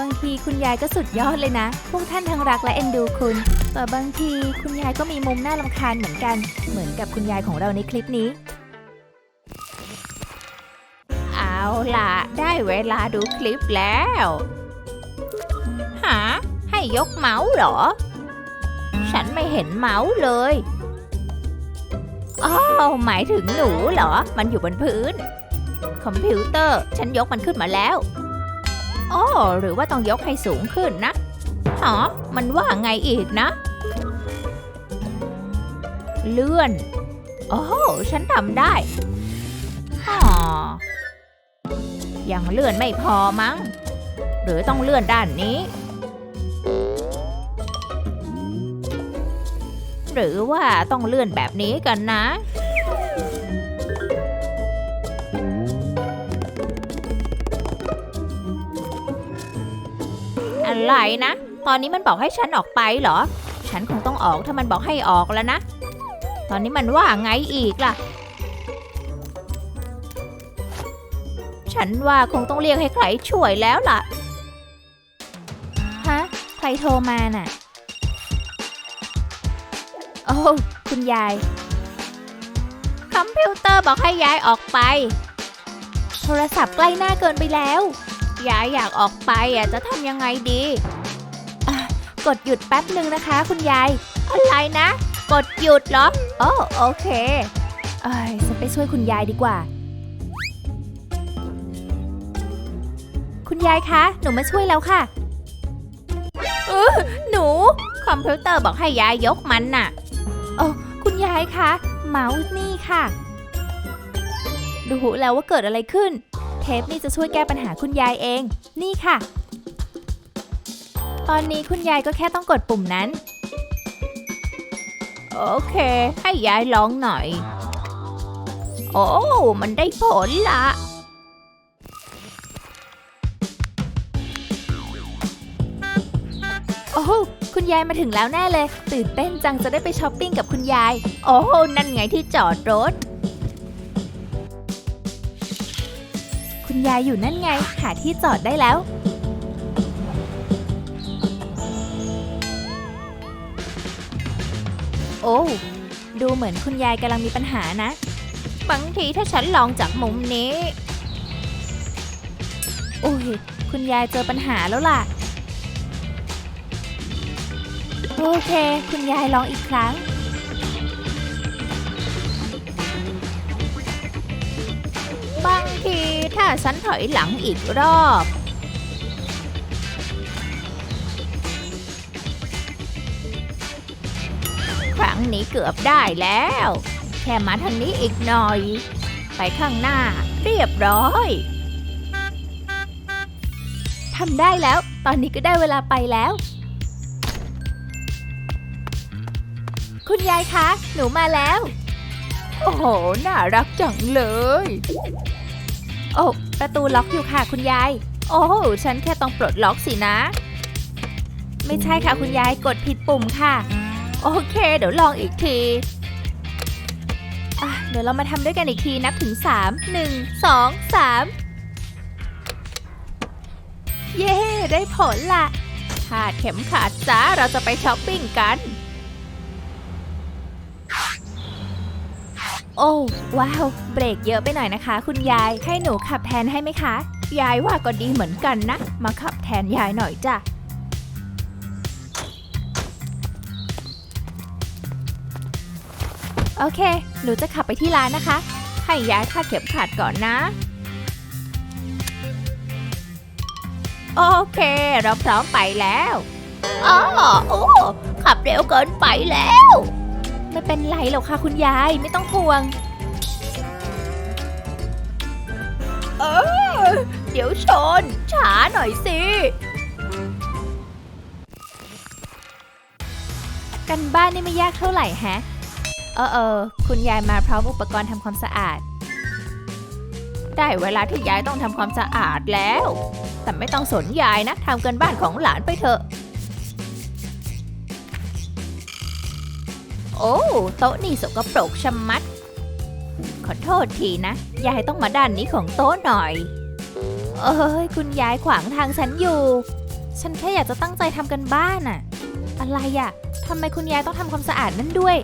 บางทีคุณยายก็สุดยอดเลยนะ พวกท่านทั้งรักและเอ็นดูคุณ แต่บางทีคุณยายก็มีมุมน่ารำคาญเหมือนกัน เหมือนกับคุณยายของเราในคลิปนี้ เอาล่ะ ได้เวลาดูคลิปแล้ว หา ให้ยกเมาส์เหรอ ฉันไม่เห็นเมาส์เลยอ้าวหมายถึงหนูเหรอ มันอยู่บนพื้น คอมพิวเตอร์ ฉันยกมันขึ้นมาแล้ว อ๋อหรือว่าต้องยกให้สูงขึ้นนะหอมันว่าไงอีกนะ เลื่อน โอ้ฉันทำได้อ๋อยังเลื่อนไม่พอมั้ง หรือต้องเลื่อนด้านนี้ หรือว่าต้องเลื่อนแบบนี้กันนะ อะไรนะ ตอนนี้มันบอกให้ฉันออกไปเหรอ ฉันคงต้องออกถ้ามันบอกให้ออกแล้วนะ ตอนนี้มันว่าไงอีกล่ะ ฉันว่าคงต้องเรียกให้ใครช่วยแล้วล่ะ ฮะ ใครโทรมาน่ะ โอ้ คุณยาย คอมพิวเตอร์บอกให้ย้ายออกไป โทรศัพท์ใกล้หน้าเกินไปแล้ว ยายอยากออกไปอะจะทำยังไงดีกดหยุดแป๊บหนึ่งนะคะ คุณยาย อะไรนะ กดหยุดเหรอโอ้โอเคเอ้ยฉันไปช่วยคุณยายดีกว่า คุณยายคะ หนูมาช่วยแล้วค่ะหนู คอมพิวเตอร์บอกให้ยายยกมันน่ะคุณยายคะ เมาส์นี่ค่ะ ดูแล้วว่าเกิดอะไรขึ้นเทปนี่จะช่วยแก้ปัญหาคุณยายเอง นี่ค่ะ ตอนนี้คุณยายก็แค่ต้องกดปุ่มนั้น โอเค ให้ยายลองหน่อย โอ้ มันได้ผลละโอ้คุณยายมาถึงแล้วแน่เลย ตื่นเต้นจังจะได้ไปช้อปปิ้งกับคุณยาย โอ้ นั่นไงที่จอดรถ คุณยายอยู่นั่นไง หาที่จอดได้แล้ว โอ้ดูเหมือนคุณยายกำลังมีปัญหานะ บางทีถ้าฉันลองจากมุมนี้ โอ้ย คุณยายเจอปัญหาแล้วล่ะ โอเค คุณยายลองอีกครั้ง ฉันถอยหลังอีกรอบ ครั้งนี้เกือบได้แล้ว แค่มาทางนี้อีกหน่อย ไปข้างหน้าเรียบร้อยทำได้แล้ว ตอนนี้ก็ได้เวลาไปแล้ว คุณยายคะ หนูมาแล้ว โอ้โห น่ารักจังเลย อ้ประตูล็อกอยู่ค่ะคุณยาย โอ้ฉันแค่ต้องปลดล็อกสินะ ไม่ใช่ค่ะคุณยายกดผิดปุ่มค่ะ โอเค เดี๋ยวลองอีกทีเดี๋ยวเรามาทำด้วยกันอีกทีนับถึง 3 1 2 3 เย้ ได้ผลละคาดเข็มขัดจ้าเราจะไปช้อปปิ้งกัน โอ้ว้าว เบรกเยอะไปหน่อยนะคะ คุณยาย ให้หนูขับแทนให้ไหมคะ ยายว่าก็ดีเหมือนกันนะ มาขับแทนยายหน่อยจ้ะโอเค หนูจะขับไปที่ร้านนะคะ ให้ยายคาดเข็มขัดก่อนนะ โอเค เราพร้อมไปแล้ว อ๋อโอ้ขับเร็วเกินไปแล้ว ไม่เป็นไรหรอกค่ะคุณยายไม่ต้องห่วง เออเดี๋ยวชน ช้าหน่อยสิ กันบ้านนี่ไม่ยากเท่าไหร่แฮะ เออเออคุณยายมาพร้อมอุปกรณ์ทำความสะอาด ได้เวลาที่ยายต้องทำความสะอาดแล้ว แต่ไม่ต้องสนยายนะทำกินบ้านของหลานไปเถอะ โอ้โต๊ะนี่สกปรกชะมัด ขอโทษทีนะ ยายต้องมาด้านนี้ของโต๊ะหน่อย เอ้ยคุณยายขวางทางฉันอยู่ ฉันแค่อยากจะตั้งใจทำกันบ้านอะอะไรอะทำไมคุณยายต้องทำความสะอาดนั่นด้วย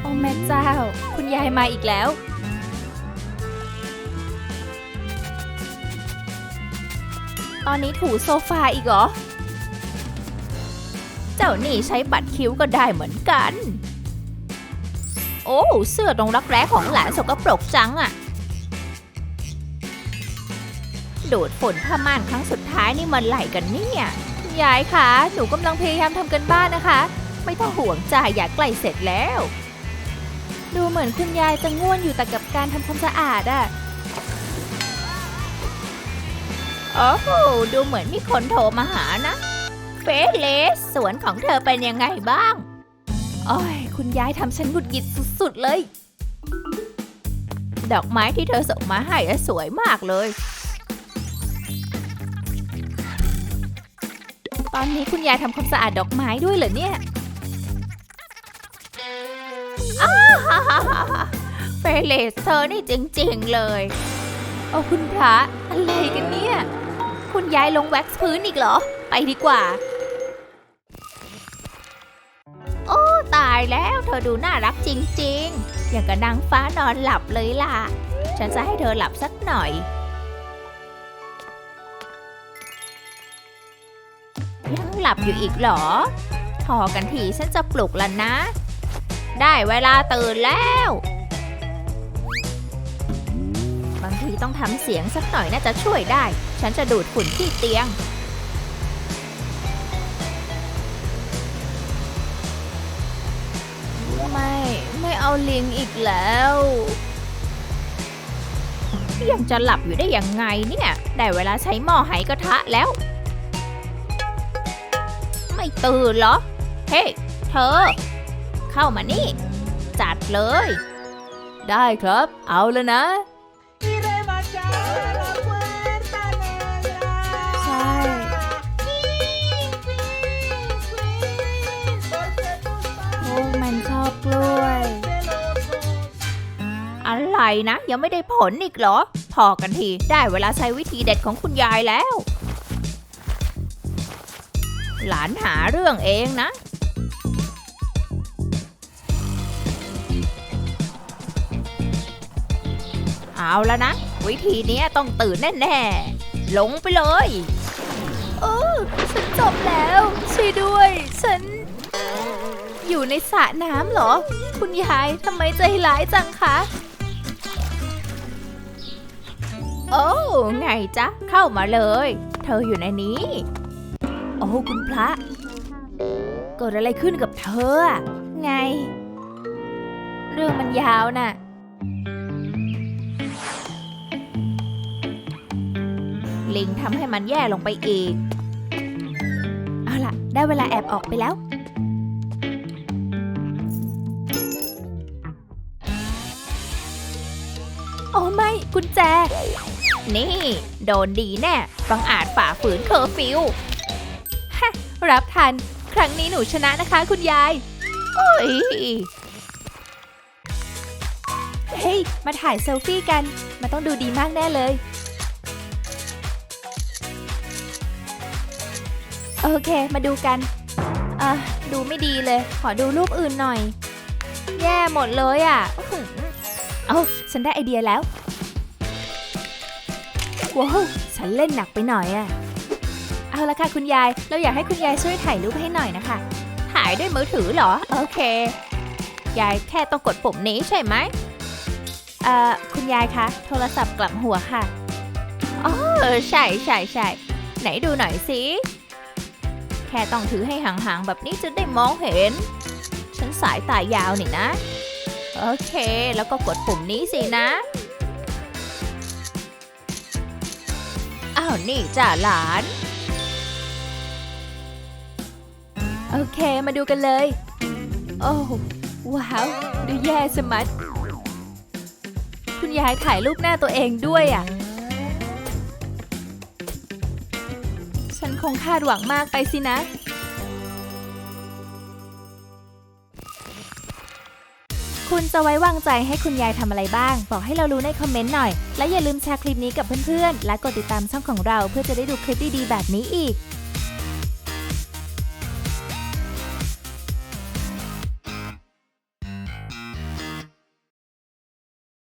โอ้แม่เจ้า คุณยายมาอีกแล้วตอนนี้ถูโซฟาอีกเหรอ จ้านี่ใช้บัตรคิ้วก็ได้เหมือนกัน โอ้เสื้อตรงรักแร้ของหลานสกปรกจังอะดูดฝุ่นผ้าม่านครั้งสุดท้ายนี่มันไหลกันเนี่ยยายคะหนูกำลังพยายามทำกันบ้านนะคะ ไม่ต้องห่วงจ้าอยากใกล้เสร็จแล้ว ดูเหมือนคุณยายจะง่วนอยู่แต่กับการทำความสะอาดอะโอ้โหดูเหมือนมีคนโทรมาหานะ เฟเลสสวนของเธอเป็นยังไงบ้าง โอ้ย คุณยายทำฉันหงุดหงิดสุดๆเลย ดอกไม้ที่เธอส่งมาให้สวยมากเลย ตอนนี้คุณยายทำความสะอาดดอกไม้ด้วยเหรอเนี่ยเฟเลสเธอนี่จริงๆเลย โอ้คุณพระอะไรกันเนี่ย คุณยายลงแว็กซ์พื้นอีกเหรอ ไปดีกว่า แล้ว เธอดูน่ารักจริงๆ อย่างกับนางฟ้านอนหลับเลยล่ะ ฉันจะให้เธอหลับสักหน่อย ยังหลับอยู่อีกเหรอ พอกันทีฉันจะปลุกแล้วนะ ได้เวลาตื่นแล้ว บางทีต้องทำเสียงสักหน่อยน่าจะช่วยได้ ฉันจะดูดฝุ่นที่เตียง เอาลิงอีกแล้ว ยังจะหลับอยู่ได้ยังไงเนี่ย ได้เวลาใช้หม้อไหกระทะแล้ว ไม่ตื่นเหรอ เฮ้ เธอ เข้ามานี่ จัดเลย ได้ครับ เอาแล้วนะ ไรนะ ยังไม่ได้ผลอีกเหรอ พอกันทีได้เวลาใช้วิธีเด็ดของคุณยายแล้ว หลานหาเรื่องเองนะ เอาแล้วนะ วิธีนี้ต้องตื่นแน่ๆ ลงไปเลยโอ้ฉันจบแล้วช่วยด้วย ฉัน อยู่ในสระน้ำเหรอ คุณยายทำไมใจร้ายจังคะ โอ้ไงจ๊ะ เข้ามาเลย เธออยู่ในนี้ โอ้คุณพระเกิดอะไรขึ้นกับเธอ ไง เรื่องมันยาวน่ะลิงทำให้มันแย่ลงไปอีก เอาล่ะ ได้เวลาแอบออกไปแล้ว โอ้ไม่ กุญแจ นี่ โดนดีแน่บังอาจฝ่าฝืนเคอร์ฟิวรับทัน ครั้งนี้หนูชนะนะคะคุณยายเฮ้ยเฮ้ย มาถ่ายเซลฟี่กัน มันต้องดูดีมากแน่เลย โอเค มาดูกัน อะ ดูไม่ดีเลย ขอดูรูปอื่นหน่อย แย่หมดเลยอะ เอ้า ฉันได้ไอเดียแล้ว ว้าวฉันเล่นหนักไปหน่อยอะเอาละค่ะคุณยาย เราอยากให้คุณยายช่วยถ่ายรูปให้หน่อยนะคะ ถ่ายด้วยมือถือเหรอ โอเค ยายแค่ต้องกดปุ่มนี้ใช่ไหมเอ่อคุณยายคะ โทรศัพท์กลับหัวค่ะเออใช่ใช่ใช่ไหนดูหน่อยสิแค่ต้องถือให้ห่างๆแบบนี้จะได้มองเห็น ฉันสายตายาวนี่นะ โอเค แล้วก็กดปุ่มนี้สินะาวนี่จ้าหลาน โอเคมาดูกันเลย โอ้ว้าว ดูแย่สมัดคุณยายถ่ายรูปหน้าตัวเองด้วยอะ ฉันคงคาดหวังมากไปสินะ คุณจะไว้วางใจให้คุณยายทำอะไรบ้าง บอกให้เรารู้ในคอมเมนต์หน่อย และอย่าลืมแชร์คลิปนี้กับเพื่อนๆ และกดติดตามช่องของเราเพื่อจะได้ดูคลิปดีๆ แบบนี้อีก